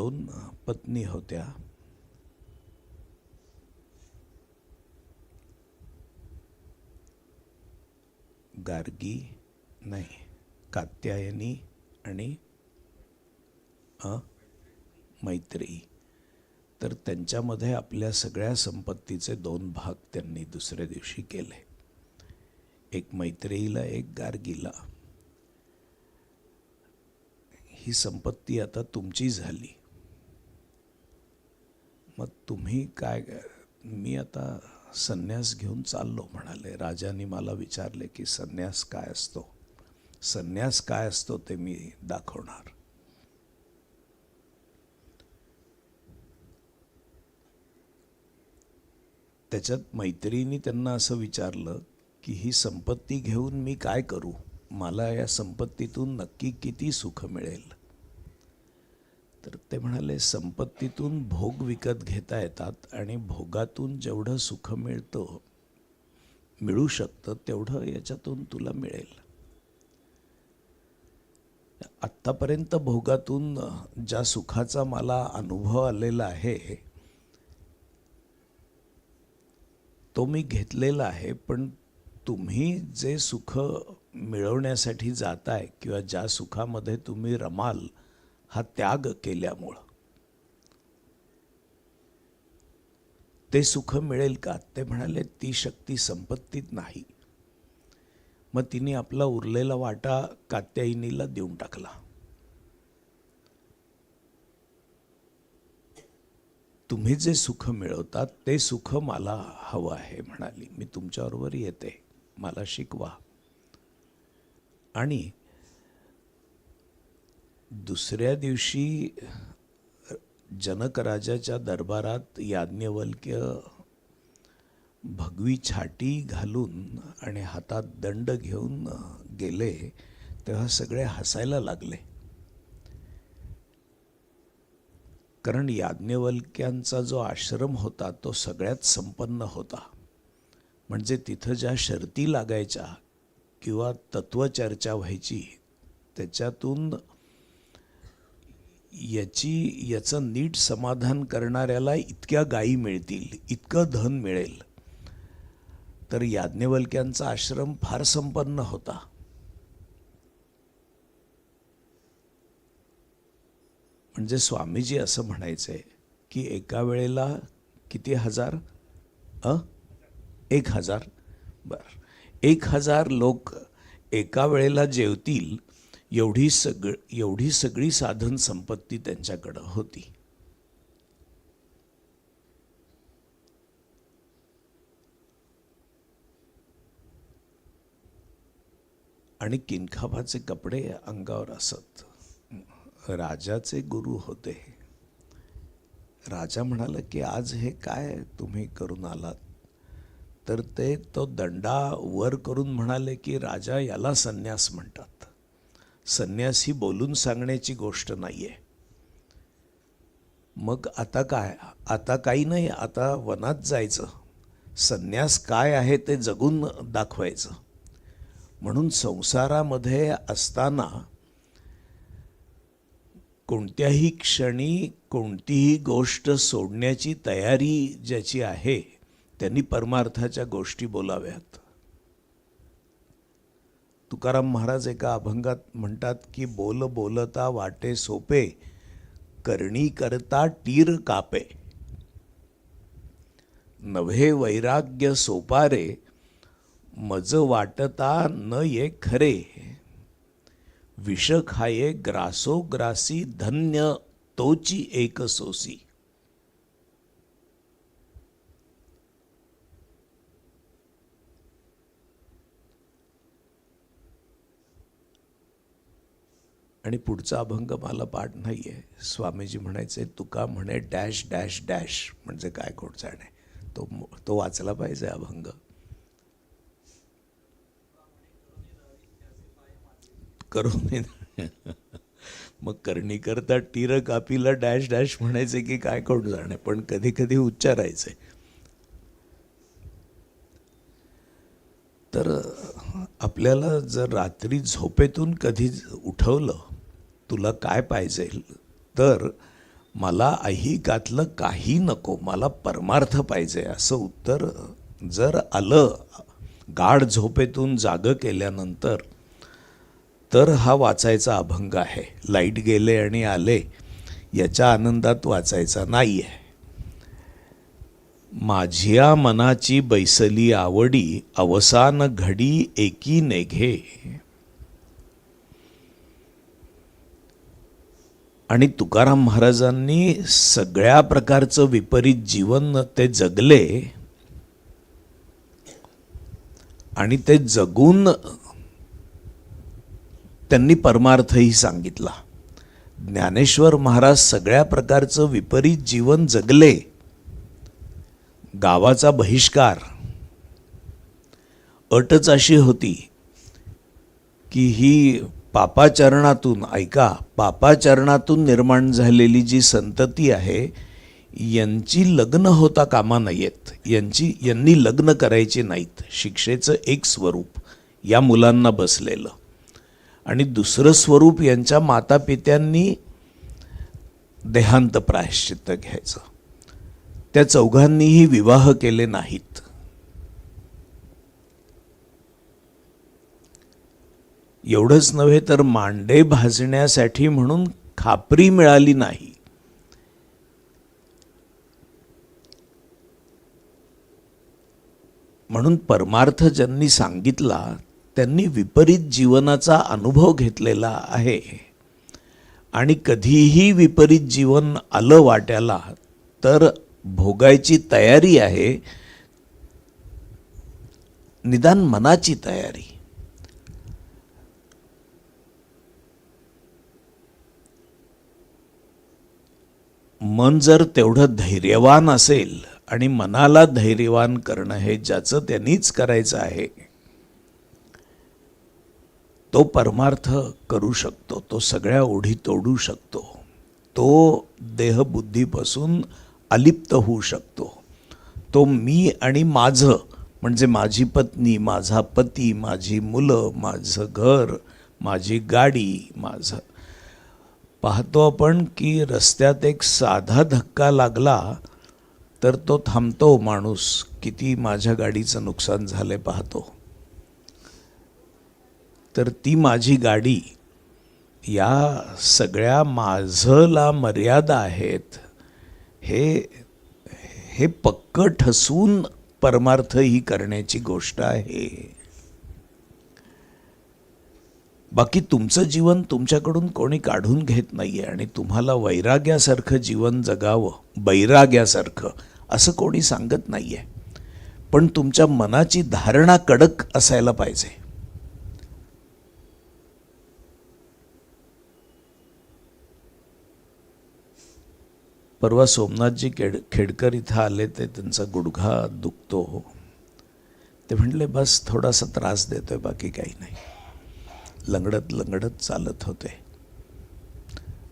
दोन पत्नी होत्या. गार्गी नाही कात्यायनी आणि मैत्री. मैत्रेयी तर त्यांच्यामध्ये आपल्या सगळ्या संपत्तीचे दोन भाग त्यांनी दुसऱ्या दिवशी केले. एक मैत्रेयीला एक गार्गीला. ही संपत्ती आता तुमची झाली. मग तुम्ही काय मी आता संन्यास घेऊन चाललो म्हणाले. राजाने मला विचारले की संन्यास काय असतो? संन्यास काय असतो ते मी दाखवणार. त्याच्यात मैत्रिणी त्यांना असं विचारलं की ही संपत्ती घेऊन मी काय करू? मला या संपत्तीतून नक्की किती सुख मिळेल? तर ते म्हणाले संपत्तीतून भोग विकत घेता येतात आणि भोगातून जेवढं सुख मिळतं मिळू शकतं तेवढं याच्यातून तुला मिळेल. आत्तापर्यंत भोगातून ज्या सुखाचा मला अनुभव आलेला आहे तो मी घेतलेला आहे पण तुम्ही जे सुख मिळवण्यासाठी जाताय किंवा ज्या सुखामध्ये तुम्ही रमाल हा त्याग केल्यामुळं. ते सुख मिळेल का? ते म्हणाले ती शक्ती संपत्तीत नाही. मग तिने आपला उरलेला वाटा कात्यायनीला देऊन टाकला. तुम्ही जे सुख मिळवतात ते सुख मला हवं आहे म्हणाली. मी तुमच्याबरोबर येते. मला शिकवा. आणि दुसऱ्या दिवशी जनकराजाच्या दरबारात याज्ञवल्क्य भगवी छाटी घालून आणि हातात दंड घेऊन गेले तेव्हा सगळे हसायला लागले. कारण याज्ञवल्क्यांचा जो आश्रम होता तो सगळ्यात संपन्न होता. म्हणजे तिथं ज्या शर्ती लागायच्या किंवा तत्वचर्चा व्हायची त्याच्यातून याची याचं नीट समाधान करणाऱ्याला इतक्या गायी मिळतील इतकं धन मिळेल. तर याज्ञवल्क्यांचा आश्रम फार संपन्न होता. म्हणजे स्वामीजी असं म्हणायचे की एका वेळेला किती हजार? अ? एक हजार. बर. एक हजार लोक एका वेळेला जेवतील एवढी सगळ एवढी सगळी साधन संपत्ती त्यांच्याकडं होती. आणि किनखाबाचे कपडे अंगावर असत. राजाचे गुरु होते. राजा म्हणाला की आज हे काय तुम्ही करून आलात? तर ते तो दंडा वर करून म्हणाले की राजा याला संन्यास म्हणतात. संन्यास ही बोलून सांगण्याची गोष्ट नाही आहे मग आता काय? आता काही नाही आता वनात जायचं. संन्यास काय आहे ते जगून दाखवायचं. म्हणून संसारामध्ये असताना कोणत्याही क्षणी कोणतीही गोष्ट सोडण्याची तयारी ज्याची आहे त्यांनी परमार्थाच्या गोष्टी बोलाव्यात. तुकाराम महाराज एका अभंगात म्हणतात की बोल बोलता वाटे सोपे करणी करता टीर कापे. नव्हे वैराग्य सोपारे मज वाटता न ये खरे. विष खाये ग्रासो ग्रासी धन्य तोची एक सोसी. आणि पुढचा अभंग मला पाठ नाही आहे स्वामीजी म्हणायचे तुका म्हणे डॅश डॅश डॅश म्हणजे काय कोण जाणे तो तो वाचला पाहिजे अभंग. करून मग करणी करता टीर कापीला डॅश डॅश म्हणायचे की काय कोण जाणे पण कधी कधी उच्चारायचे. तर आपल्याला जर रात्री झोपेतून कधी उठवलं तुला काय पाहिजे? तर मला ऐहिकातलं काही नको मला परमार्थ पाहिजे असं उत्तर जर आलं गाढ झोपेतून जागं केल्यानंतर तर हा वाचायचा अभंग आहे. लाइट गेले आणि आले याच्या आनंदात वाचायचा नाही आहे माझ्या मनाची बैसली आवडी अवसान घडी एकी नेघे. आणि तुकाराम महाराजांनी सगळ्या प्रकारचं विपरीत जीवन ते जगले आणि ते जगून त्यांनी परमार्थही सांगितला. ज्ञानेश्वर महाराज सगळ्या प्रकारचं विपरीत जीवन जगले. गावाचा बहिष्कार. अटच अशी होती की ही पापाचरणातून ऐका पापाचरणातून निर्माण झालेली जी संतती आहे यांची लग्न होता कामा नयेत. यांची यांनी लग्न करायची नाहीत. शिक्षेचं एक स्वरूप या मुलांना बसलेलं. आणि दुसरं स्वरूप यांच्या मातापित्यांनी देहांत प्रायश्चित्त घ्यायचं. त्या चौघांनीही विवाह केले नाहीत. एवढंच नव्हे तर मांडे भाजण्यासाठी म्हणून खापरी मिळाली नाही. म्हणून परमार्थ ज्यांनी सांगितला त्यांनी विपरीत जीवनाचा अनुभव घेतलेला आहे. आणि कधीही विपरीत जीवन आलं वाट्याला तर भोगायची तयारी आहे निदान मनाची तयारी. मन जर तेवढं धैर्यवान असेल आणि मनाला धैर्यवान करणं हे ज्याचं त्यांनीच करायचं आहे तो परमार्थ करू शकतो तो सगळ्या ओढी तोडू शकतो तो देहबुद्धीपासून अलिप्त होऊ शकतो. तो मी आणि माझं म्हणजे माझी पत्नी माझा पती माझी मुलं माझं घर माझी गाडी माझं पाहतो आपण की रस्त्यात एक साधा धक्का लागला तर तो थांबतो माणूस. किती माझ्या गाडीचं नुकसान झालं पाहतो. तर ती माझी गाडी या सगळ्या माझला मर्यादा आहेत हे हे पक्क ठसून परमार्थ ही करण्याची गोष्ट आहे. बाकी तुमचं जीवन तुमच्याकडून कोणी काढून घेत नाहीये आणि तुम्हाला वैराग्यासारखं जीवन जगावं बैराग्यासारखं असं कोणी सांगत नाहीये. पण तुमच्या मनाची धारणा कडक असायला पाहिजे. परवा सोमनाथजी केड खेडकर इथं आले ते त्यांचा गुडघा दुखतो. ते म्हटले बस थोडासा त्रास देतोय बाकी काही नाही. लंगडत लंगडत चालत होते.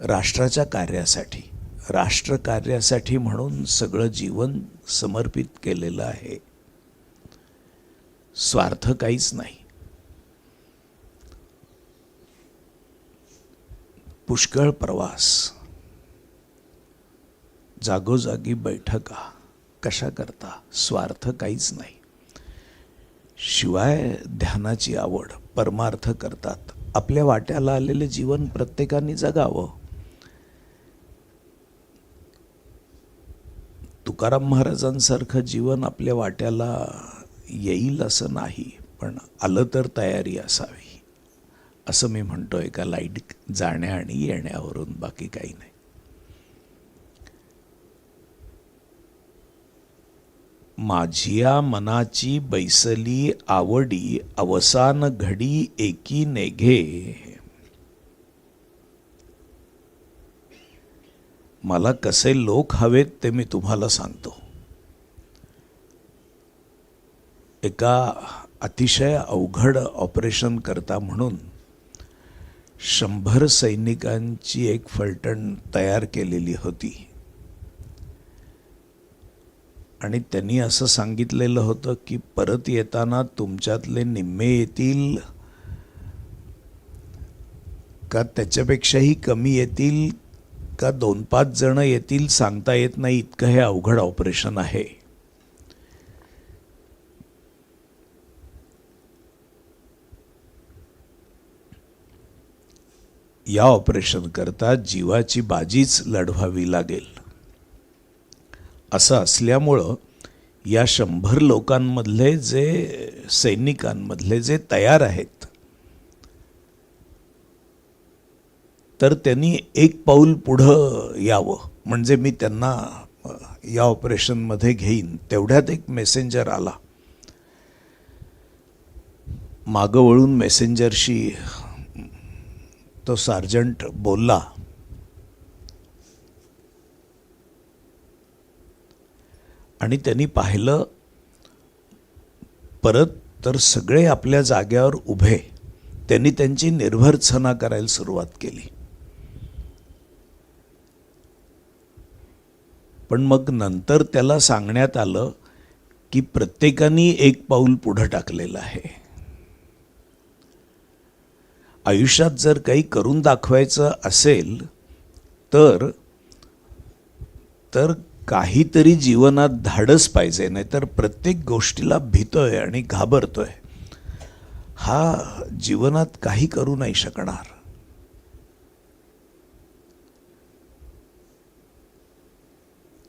राष्ट्राच्या कार्यासाठी राष्ट्रकार्यासाठी म्हणून सगळं जीवन समर्पित केलेलं आहे. स्वार्थ काहीच नाही. पुष्कळ प्रवास. जागोजागी बैठका. कशा करता स्वार्थ काहीच नाही. शिवाय ध्यानाची आवड परमार्थ करतात. आपल्या वाट्याला आलेले जीवन प्रत्येकाने जगावं. तुकाराम महाराजांसारखं जीवन आपल्या वाट्याला येईल असं नाही पण आलं तर तयारी असावी. असं मी म्हणतो एका लाइट जाण्या आणि येण्यावरून बाकी काही नाही. माझिया मनाची बैसली आवडी अवसान घडी एकी नेघे. मला कसे लोक हवेत ते मी तुम्हाला सांगतो. एका अतिशय अवघड ऑपरेशन करता म्हणून शंभर सैनिकांची एक फलटण तयार केलेली होती. आणि त्यांनी असं सांगितलेलं होतं की परत येताना तुमच्यातले निम्मे येतील का त्याच्यापेक्षाही कमी येतील का दोन पाच जण येतील सांगता येत नाही इतकं हे अवघड ऑपरेशन आहे. या ऑपरेशन करता जीवाची बाजीच लढवावी लागेल. असं असल्यामुळं या शंभर लोकांमधले जे सैनिकांमधले जे तयार आहेत तर त्यांनी एक पाऊल पुढं यावं. म्हणजे मी त्यांना या ऑपरेशनमध्ये घेईन. तेवढ्यात एक मेसेंजर आला. मागं वळून मेसेंजरशी तो सार्जंट बोलला आणि त्यांनी पाहिलं परत तर सगळे आपल्या जाग्यावर उभे. त्यांनी त्यांची निर्भरसना करायला सुरुवात केली. पण मग नंतर त्याला सांगण्यात आलं की प्रत्येकाने एक पाऊल पुढं टाकलेलं आहे. आयुष्यात जर काही करून दाखवायचं असेल तर तर काहीतरी जीवनात धाडस पाहिजे नाहीतर प्रत्येक गोष्टीला भीतोय आणि घाबरतोय. हा जीवनात काही करू नाही शकणार.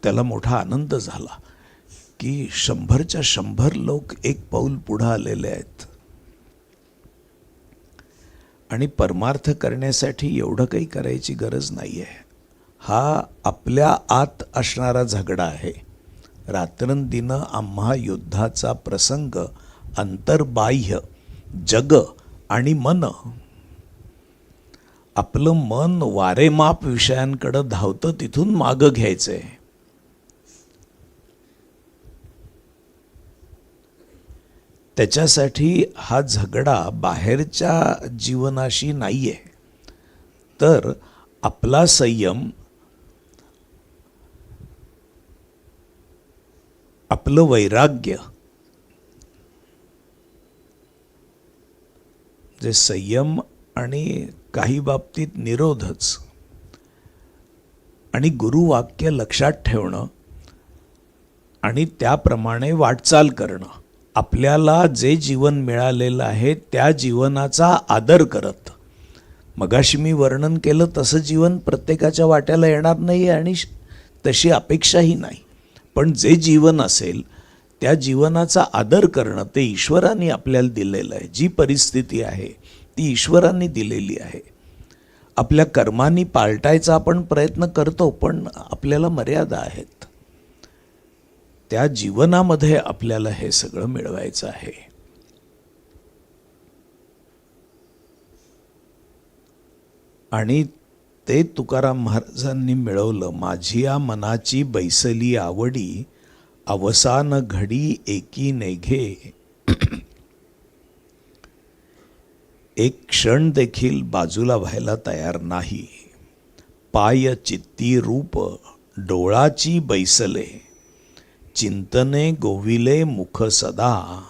त्याला मोठा आनंद झाला की शंभरच्या शंभर लोक एक पाऊल पुढं आलेले आहेत. आणि परमार्थ करण्यासाठी एवढं काही करायची गरज नाही आहे हा आपल्या आत असणारा झगडा आहे. रात्रंदिन आम्हा युद्धाचा प्रसंग अंतर्बाह्य जग आणि मन. आपलं मन वारेमाप विषयांकडं धावतं तिथून मागं घ्यायचंय. त्याच्यासाठी हा झगडा बाहेरच्या जीवनाशी नाहीये. तर आपला संयम आपलं वैराग्य. जे संयम आणि काही बाबतीत निरोधच. आणि गुरुवाक्य लक्षात ठेवणं आणि त्याप्रमाणे वाटचाल करणं. आपल्याला जे जीवन मिळालेलं आहे त्या जीवनाचा आदर करत. मगाशी मी वर्णन केलं तसं जीवन प्रत्येकाच्या वाट्याला येणार नाही आणि तशी अपेक्षाही नाही. पण जे जीवन असेल त्या जीवनाचा आदर करणं ते ईश्वराने आपल्याला दिलेलं आहे. जी परिस्थिती आहे ती ईश्वराने दिलेली आहे. आपल्या कर्मांनी पालटायचा आपण प्रयत्न करतो पण आपल्याला मर्यादा आहेत. त्या जीवनामध्ये आपल्याला हे सगळं मिळवायचं आहे. आणि ते तुकाराम महाराजांनी मिळवलं. माझी या मनाची बैसली आवडी अवसान घडी एकी नेघे. एक क्षण देखील बाजूला व्हायला तयार नाही. पाय चित्ती रूप डोळाची बैसले. चिंतने गोविले मुख सदा.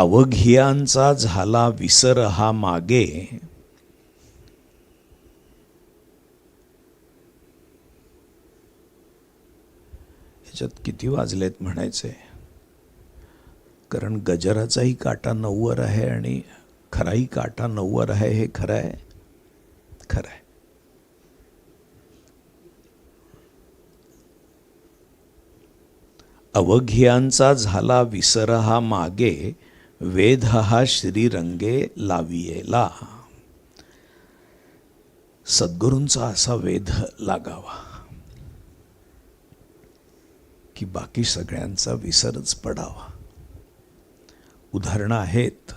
अवघियांचा झाला विसर हा मागे. ह्याच्यात किती वाजलेत म्हणायचे? कारण गजराचाही काटा नऊवर आहे आणि खराही काटा नऊवर आहे हे खरं आहे खरं आहे अवघियांचा झाला विसर हा मागे. वेद हा श्रीरंगे लावियेला सद्गुरूंचा असा वेध लागावा की बाकी सगळ्यांचा विसरच पडावा. उदाहरणं आहेत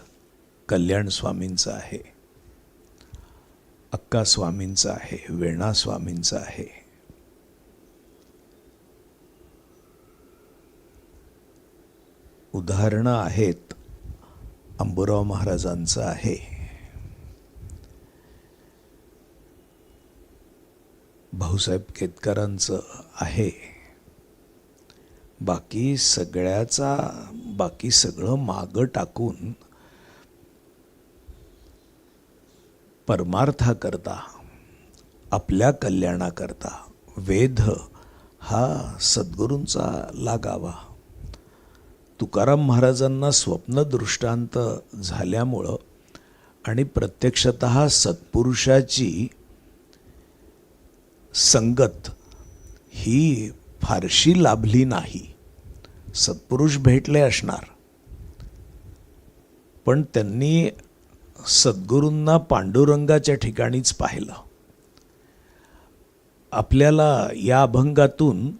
कल्याण स्वामींचं आहे अक्का स्वामींचं आहे वेणा स्वामींचं आहे. उदाहरणं आहेत अंबुराव महाराजांचं आहे. भाऊसाहेब केतकरांचं आहे. बाकी सगळ्याचा बाकी सगळं मागं टाकून परमार्थाकरता आपल्या कल्याणाकरता वेध हा सद्गुरूंचा लागावा. तुकाराम महाराजांना स्वप्न दृष्टांत झाल्यामुळं आणि प्रत्यक्षत सत्पुरुषाची संगत ही फारशी लाभली नाही. सत्पुरुष भेटले असणार. पण त्यांनी सद्गुरूंना पांडुरंगाच्या ठिकाणीच पाहिलं. आपल्याला या अभंगातून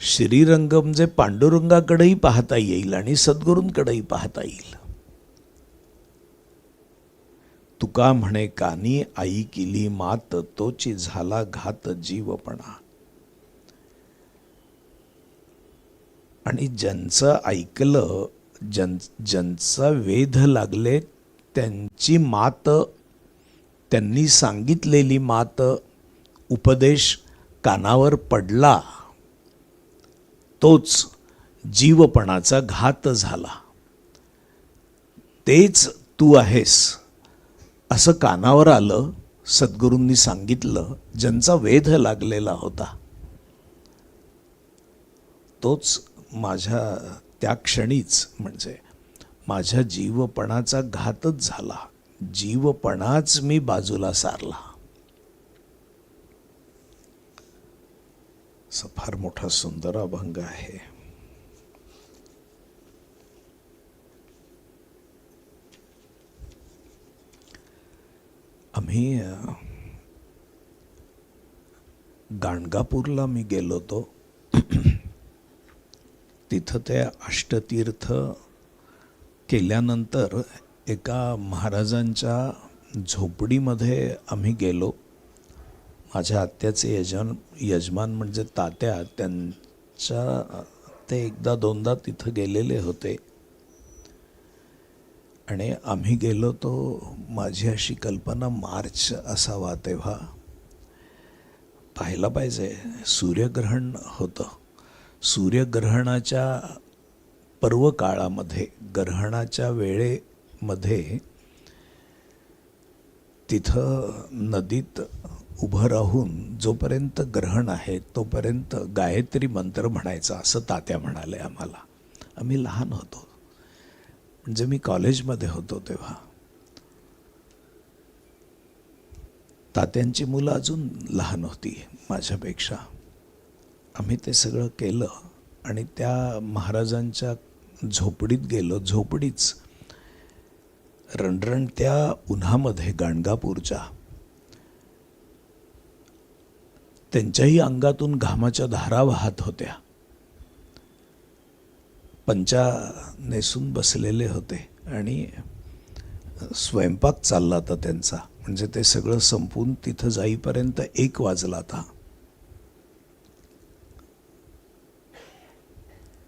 श्रीरंग म्हणजे पांडुरंगाकडेही पाहता येईल आणि सद्गुरूंकडेही पाहता येईल. तुका म्हणे कानी आई केली मात तोची झाला घात जीवपणा. आणि ज्यांचं ऐकलं ज्यां ज्यांचा वेध लागले त्यांची मात त्यांनी सांगितलेली मात उपदेश कानावर पडला तोच जीवपणाचा घात झाला. तेच तू आहेस असं कानावर आलं सद्गुरूंनी सांगितलं ज्यांचा वेध लागलेला होता. तोच माझ्या त्या क्षणीच म्हणजे माझ्या जीवपणाचा घातच झाला. जीवपणाच मी बाजूला सारला. असा फार मोठा सुंदर अभंग आहे. आम्ही गाणगापूरला मी गेलो होतो. तिथं ते अष्टतीर्थ केल्यानंतर एका महाराजांच्या झोपडीमध्ये आम्ही गेलो. माझ्या आत्याचे यजमान यजमान म्हणजे तात्या त्यांच्या ते एकदा दोनदा तिथं गेलेले होते. आणि आम्ही गेलो तो माझी अशी कल्पना मार्च असावा तेव्हा. पाहायला पाहिजे सूर्यग्रहण होतं. सूर्यग्रहणाच्या पर्व काळामध्ये ग्रहणाच्या वेळेमध्ये तिथं नदीत उभं राहून जोपर्यंत ग्रहण आहे तोपर्यंत गायत्री मंत्र म्हणायचा असं तात्या म्हणाले आम्हाला. आम्ही लहान होतो. म्हणजे मी कॉलेजमध्ये होतो तेव्हा. तात्यांची मुलं अजून लहान होती माझ्यापेक्षा. आम्ही ते सगळं केलं आणि त्या महाराजांच्या झोपडीत गेलो. झोपडीच रणरणत्या उन्हामध्ये गाणगापूरच्या त्यांच्याही अंगातून घामाच्या धारा वाहत होत्या. पंचा नेसून बसलेले होते आणि स्वयंपाक चालला होता त्यांचा. म्हणजे ते सगळं संपून तिथं जाईपर्यंत एक वाजला होता.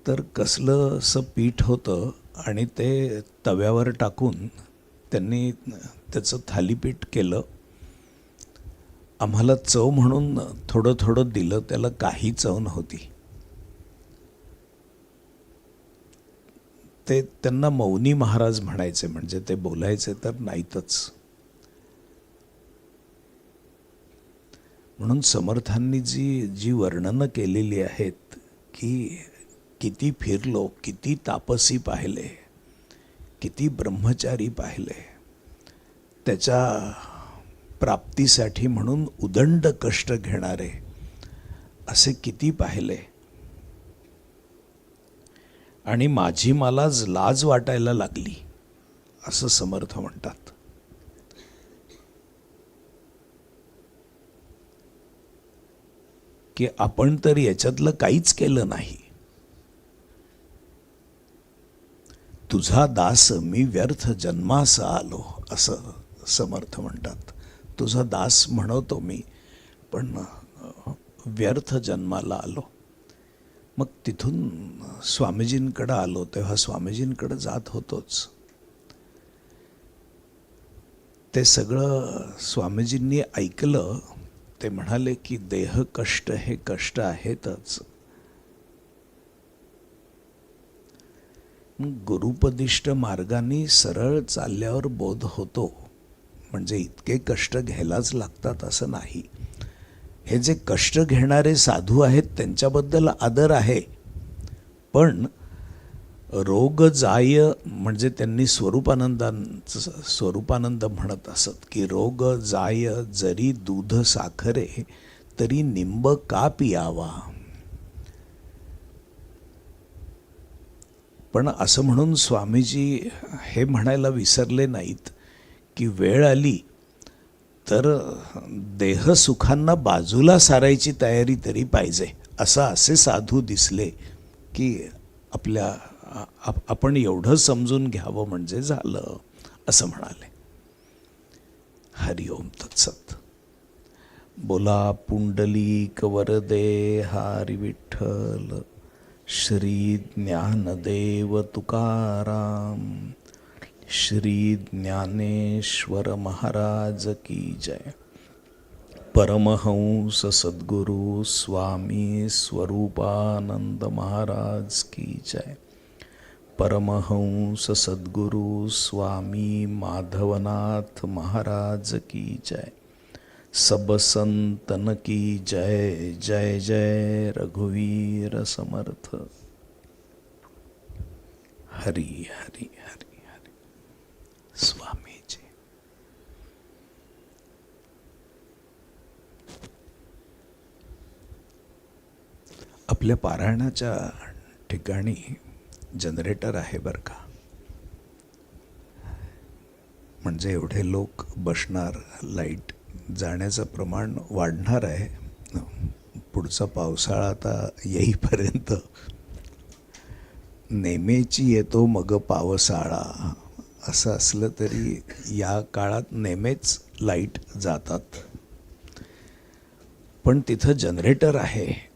तर कसलं असं पीठ होतं आणि ते तव्यावर टाकून त्यांनी त्याचं थालीपीठ केलं. आम्हाला चव म्हणून थोडं थोडं दिलं त्याला काही चव नव्हती. ते त्यांना मौनी महाराज म्हणायचे म्हणजे ते बोलायचे तर नाहीतच. म्हणून समर्थांनी जी जी वर्णनं केलेली आहेत की किती फिरलो किती तापसी पाहिले किती ब्रह्मचारी पाहिले त्याच्या प्राप्तीसाठी म्हणून उदंड कष्ट घेणारे असे किती पाहिले. आणि माझी मलाच लाज वाटायला लागली असं समर्थ म्हणतात. की आपण तर याच्यातलं काहीच केलं नाही. तुझा दास मी व्यर्थ जन्मास आलो असं समर्थ म्हणतात. तुझा दास म्हणवतो मी पण व्यर्थ जन्माला आलो. मग तिथून स्वामीजींकडं आलो तेव्हा स्वामीजींकडं जात होतोच. ते सगळं स्वामीजींनी ऐकलं ते म्हणाले की देह कष्ट हे कष्ट आहेतच. गुरुपदिष्ट मार्गाने सरळ चालल्यावर बोध होतो. म्हणजे इतके कष्ट घ्यायलाच लागतात असं नाही. हे जे कष्ट घेणारे साधू आहेत त्यांच्याबद्दल आदर आहे. पण रोग जाय म्हणजे त्यांनी स्वरूपानंदांचं स्वरूपानंद म्हणत असत की रोग जाय जरी दूध साखरे तरी निंब का पियावा? पण असं म्हणून स्वामीजी हे म्हणायला विसरले नाहीत. की वेळ आली तर देहसुखांना बाजूला सारायची तयारी तरी पाहिजे. असं असे साधू दिसले की आपल्या आपण एवढं समजून घ्यावं म्हणजे झालं असं म्हणाले. हरिओम तत्सत. बोला पुंडलीक वरदे हारी विठ्ठल श्री ज्ञानदेव तुकाराम. श्री ज्ञानेश्वर महाराज की जय। परमहंस सद्गुरु स्वामी स्वरूपानंद महाराज की जय। परमहंस सद्गुरु स्वामी माधवनाथ महाराज की जय। सब संतन की जय जय जय रघुवीर समर्थ। हरी हरी हरी हरी स्वामीजी आपल्या पारायणाच्या ठिकाणी जनरेटर आहे बरं का. म्हणजे एवढे लोक बसणार लाइट जाण्याचं प्रमाण वाढणार आहे. पुढचा पावसाळा आता येईपर्यंत. नेमेची येतो मग पावसाळा. असं असलं तरी या काळात नेमेच लाइट जातात. पण तिथं जनरेटर आहे.